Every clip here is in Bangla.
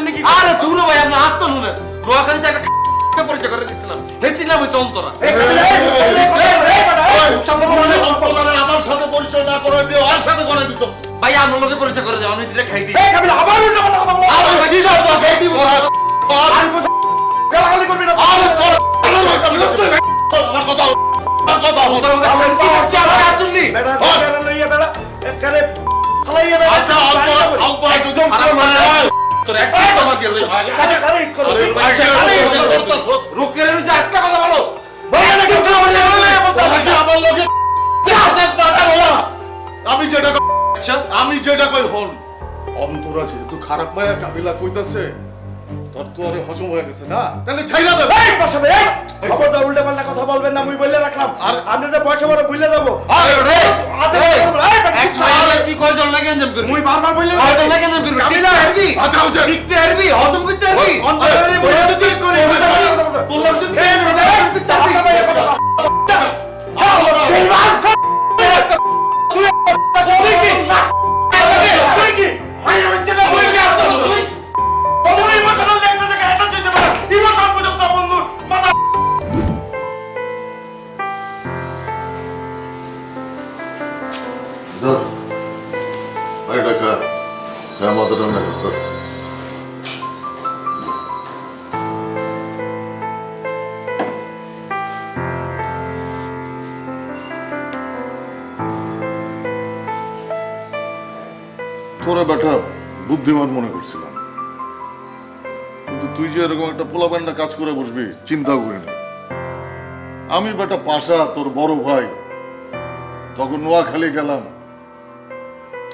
আপনি কি আরে দূরে ভাই আপনি হাত তো নুনে নোয়াখালীতে একটা কে পরিচয় করে দিছিলাম হেতি নাম হইছে অন্তরা না। আমার সাথে পরিচয় না করে দিয়ে ওর সাথে করে দিত ভাই আমার লোকে পরিচয় করে দাও আমি দিলে খাই দিই এই কাবিলা, আবার উল্টা কথা বলো। আরে কি শব্দ আছে? এই দিব। আর গালাগালি করবি না। আমার কথা আমার কথা অন্তরা মধ্যে খাই কি করছি আমার হাত তোর একটা কথা দিয়ে করো। আচ্ছা, করো। রুকের যে একটা বলো। বলো বলে, বলে, বলে, আমার? আমি যেটা আচ্ছা। আমি যেটা কই হন। অন্তরা যেহেতু খারাপ মায়া কাবিলা কইতাছে তোর তো আরে হজম হয়ে গেছে না? তাহলে ছাইরা দে এই, পাশে এই, খবরদার উল্টা পাল্টা কথা বলবেন না মুই বললে রাখলাম। আর আর- আপনি যে পয়সা বড় বুঝলে যাব আরে রে! আচ্ছা, বেটা, কি কয়জন লাগে মুই বারবার বললে কয়জন লাগে এনজাম করবি হারবি আচ্ছা আচ্ছা। লিখতে হারবি হজম করতে হারবি অন্তরের তোর মধ্যে যদি করে তোর লোক যদি এই, বেটা, ধর। তোরা বেটা বুদ্ধিমান মনে করছিলাম। কিন্তু তুই যে এরকম একটা পোলা পোলাপান্ডা কাজ করে বসবি, চিন্তাও করি না। আমি বেটা পাশা, তোর বড় ভাই, তখন নোয়াখালী গেলাম।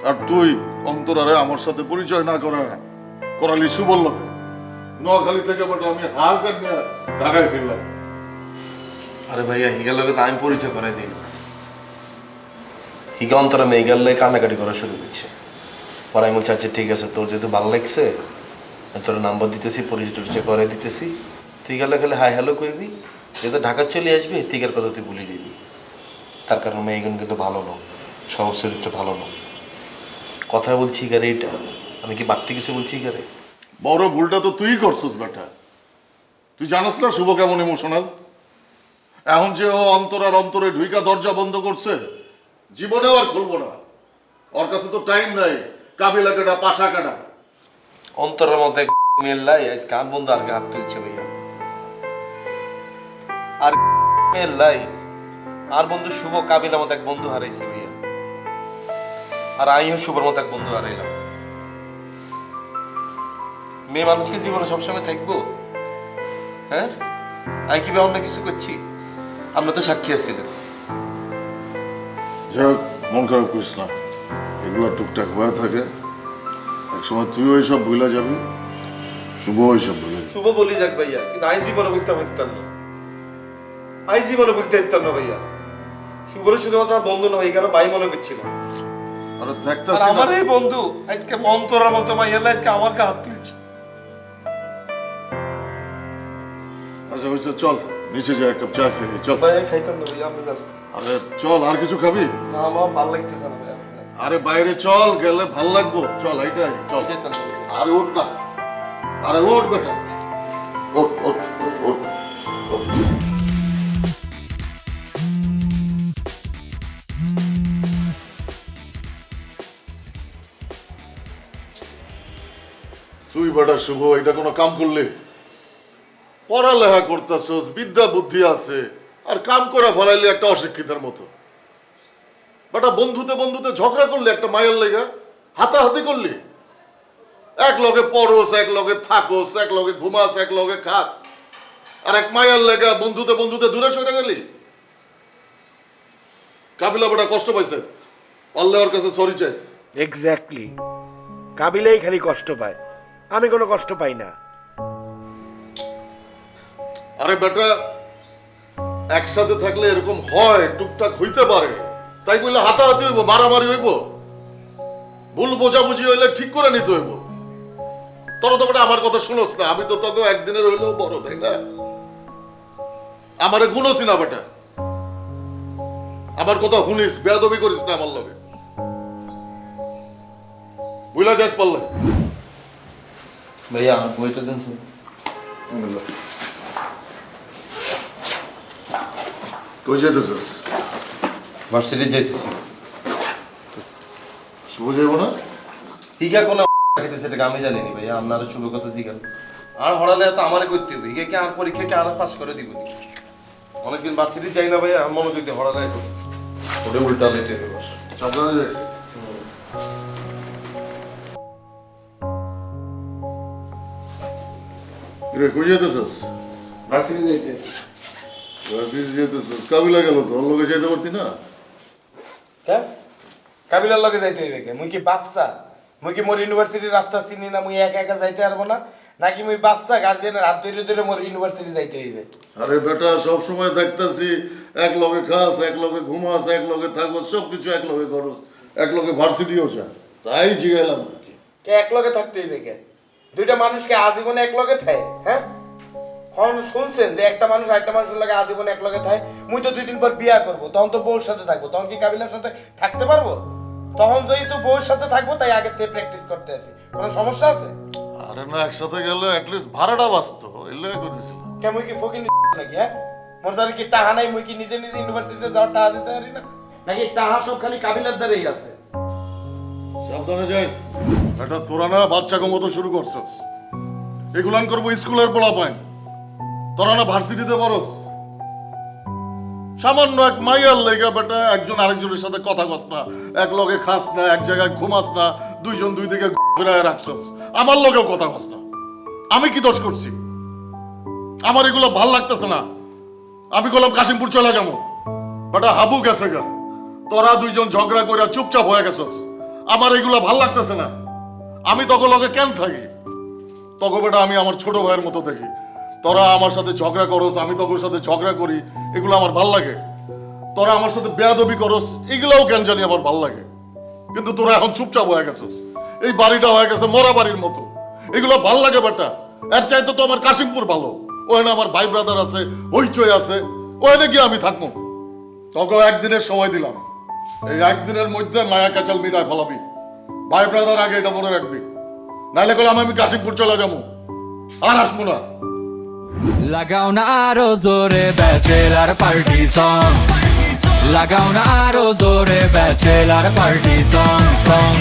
আর তুই অন্তরারে আমার সাথে পরিচয় না করা, করালি সুবল নোয়াখালী থেকে বেটা, আমি হাল কাট নিয়ে ঢাকায় ফিরলাম। আরে ভাইয়া, হিগার লগে তো আমি পরিচয় করে দিই হিগা অন্তরা নেই গেলে কান্নাকাটি করা শুরু করছে পরে আমি বলছি আচ্ছা ঠিক আছে, তোর যেহেতু ভালো লাগছে তোর নাম্বার দিতেছি পরিচয় টরিচয় করে দিতেছি। তুই গেলে গেলে হাই হ্যালো করবি যেহেতু ঢাকা চলে আসবি তিকার কথা তুই ভুলে যাবি। তার কারণ মেয়েগুন কিন্তু ভালো নয় স্বভাব চরিত্র ভালো নয় কথা বলছি গারে এটা আমি কি বাড়তি কিছু বলছি গারে বড় ভুলটা তো তুই করছিস বেটা। তুই জানাস না শুভ কেমন ইমোশনাল এখন যে ও অন্তরার অন্তরে ঢুইকা দরজা বন্ধ করছে জীবনেও আর খুলবো না। ওর কাছে তো টাইম নাই কাবিলা কাটা পাশা কাটা অন্তরের মধ্যে মেল্লাই আজকে আর বন্ধু আর হাত তুলছে ভাইয়া। আর মেল্লাই আর বন্ধু শুভ কাবিলা মতো এক বন্ধু হারাইছে ভাইয়া। আর আমিও শুভর মতো এক বন্ধু হারাইলাম। মেয়ে মানুষকে জীবনে সবসময় থাকব? হ্যাঁ? আমি কি অন্য কিছু করছি? আমরা তো সাক্ষী আছিলেন যাই হোক, মন খারাপ করিস না। এগুলো টুকটাক হয়ে থাকে। একসময় তুইও এইসব ভুলে যাবি শুভ এইসব ভুলে যাবি। শুভ বলি যাক ভাইয়া কিন্তু আই জীবনে বলতে পারতাম না। আই জীবনে বলতে পারতাম না ভাইয়া। শুভর শুধুমাত্র আমার বন্ধু নয় কেন ভাই মনে করছিলাম আরে দেখতাছি না এই বন্ধু আজকে মন্তরার মতো আজকে আমার গা হাত তুলছে। আচ্ছা হয়েছে চল নিচে যা এক কাপ চা খেয়ে চল। ভাই খাইতাম না ভাইয়া আমি আরে চল আর কিছু খাবি? না আমার ভালো লাগতেছে না ভাইয়া আরে বাইরে চল গেলে ভালো লাগবো। চল এইটাই চল। আরে উঠ না। আরে উঠ বেটা। উঠ উঠ উঠ, তুই বেটা শুভ, এটা কোনো কাম করলে? পড়ালেখা করতেছস, বিদ্যা বুদ্ধি আছে, আর কাম করে ফলাইলে একটা অশিক্ষিতের মতো। বেটা, বন্ধুতে বন্ধুতে ঝগড়া করলে একটা মায়ের লেগা, হাতাহাতি করলি? এক লগে পড়োস, এক লগে থাকোস, এক লগে ঘুমাস, এক লগে খাস, আর এক মায়ের লেগা বন্ধুতে বন্ধুতে দূরে সরে গেলি? কাবিলা বেটা কষ্ট পাইছে? পারলে ওর কাছে সরি চাইস এক্স্যাক্টলি কাবিলেই খালি কষ্ট পায়। আমি কোনো কষ্ট পাই না। আরে বেটা, একসাথে থাকলে এরকম হয়, টুকটাক হইতে পারে। তাই বললে হাতাহাতি হইব, মারামারি হইব। ভুল বোঝাবুঝি হইলে ঠিক করে নিতে হইব। তোরা তো বেটা আমার কথা শুনোস না, আমি তো তোকে একদিনের হইলেও বড়, তাই না? আমারে গুনোস না বেটা। আমার কথা শুনিস, বেয়াদবি করিস না আমার লগে। বুঝলা যাস পারলে ভাইয়া আমার বইটা দেন কই যেতেছিস ভার্সিটি যাইতেছি। শুভ যাইব না? হিগা কোন রাখিতে সেটাকে আমি জানি নি ভাইয়া আপনার শুভ কথা জিগান আর হড়ালে তো আমারে করতে হবে হিগা কি আর পরীক্ষা কি আর পাস করে দিব নি। অনেকদিন ভার্সিটি যাই না ভাইয়া আর মনোযোগ দিয়ে হড়ালে ওটা উল্টা লেতে দেবো সাবধানে যাইস। রে কই যেতেছিস ভার্সিটি যাইতেছি রাশিদ যেতেছিস কাবিলা গেল তো ওর লোকে যেতে পারতি না হ্যাঁ কাবিলার লগে যাইতে হইবে কে মুই কি বাচ্চা মুই কি মোর ইউনিভার্সিটির রাস্তা চিনি না মুই একা একা যাইতে পারব না নাকি মুই বাচ্চা গার্জিয়ানের হাত ধরে ধরে মোর ইউনিভার্সিটি যাইতে হইবে আরে বেটা সব সময় দেখতাছি এক লগে খাস এক লগে ঘুমাস এক লগে থাকস সব কিছু এক লগে করস এক লগে ভার্সিটিও যাস তাই জিগাইলাম কে এক লগে থাকতে হইবে কে দুইটা মানুষকে আজীবনে এক লগে থাকে হ্যাঁ? এখন শুনছেন যে একটা মানুষ আরেকটা মানুষের লাগে আজীবনে এক লগে থাকে মুই তো দুই দিন পর বিয়া করব তখন তো বউর সাথে থাকব তখন কি কাবিলার সাথে থাকতে পারব? তখন যদি তো বউর সাথে থাকব তাই আগে থেকে প্র্যাকটিস করতে আছি। কোনো সমস্যা আছে? আরে না একসাথে গেলে অ্যাটলিস্ট ভাড়াটা বাঁচতো এর লাগে করতেছিলাম মুই কি ফকির নাকি হ্যাঁ? মোর দ্বারা কি টাহা নাই মুই কি নিজে নিজে ইউনিভার্সিটিতে যাওয়ার টাহা দিতে পারি না? নাকি টাহা সব খালি কাবিলার দ্বারাই আছে? সাবধানে যাইস। এটা তোরা না বাচ্চা মতো শুরু করছস। এগুলান করব স্কুলের পোলা পয়েন্ট তোরা না ভার্সিটিতে পড়স। সামান্য এক মাইয়ার লেগে বেটা, একজন আরেকজনের সাথে কথা কস না। এক লগে খাস না, এক জায়গায় ঘুমাস না, দুইজন দুই দিকে ঘুরায় রাখছস। আমার লগেও কথা কস না। আমি কি দোষ করছি? আমার এগুলো ভালো লাগতেছে না। আমি বললাম কাশিমপুর চলে যাব। বেটা, হাবু গেছে গা। তোরা দুইজন ঝগড়া করে চুপচাপ হয়ে গেছস। আমার এগুলো ভালো লাগতেছে না। আমি তখন লগে কেন থাকি? তখন বেটা, আমি আমার ছোট ভাইয়ের মতো দেখি। তোরা আমার সাথে ঝগড়া করস, আমি তোর সাথে ঝগড়া করি, এগুলো আমার ভালো লাগে। তোরা আমার সাথে বেয়াদবি করস, এগুলোও কেন জানি আমার ভালো লাগে। কিন্তু তোরা এখন চুপচাপ হয়ে গেছস। এই বাড়িটা হয়ে গেছে মরা বাড়ির মতো। এগুলো ভালো লাগে বেটা। এর চাইতে তো আমার কাশিমপুর ভালো। ওখানে আমার ভাই ব্রাদার আছে, হইচই আছে। ওখানে গিয়ে আমি থাকব। তোকে একদিনের সময় দিলাম। এই একদিনের মধ্যে মায়া কাচাল মিলায় ফেলাবি। ভাই ব্রাদার, আগে এটা মনে রাখবি। নাহলে করলাম আমি কাশিমপুর চলে যাব। আর আসব না। লাগাও না আরও জোরে ব্যাচেলার পার্টি সং লাগাও না আরও জোরে ব্যাচেলার পার্টি সং সং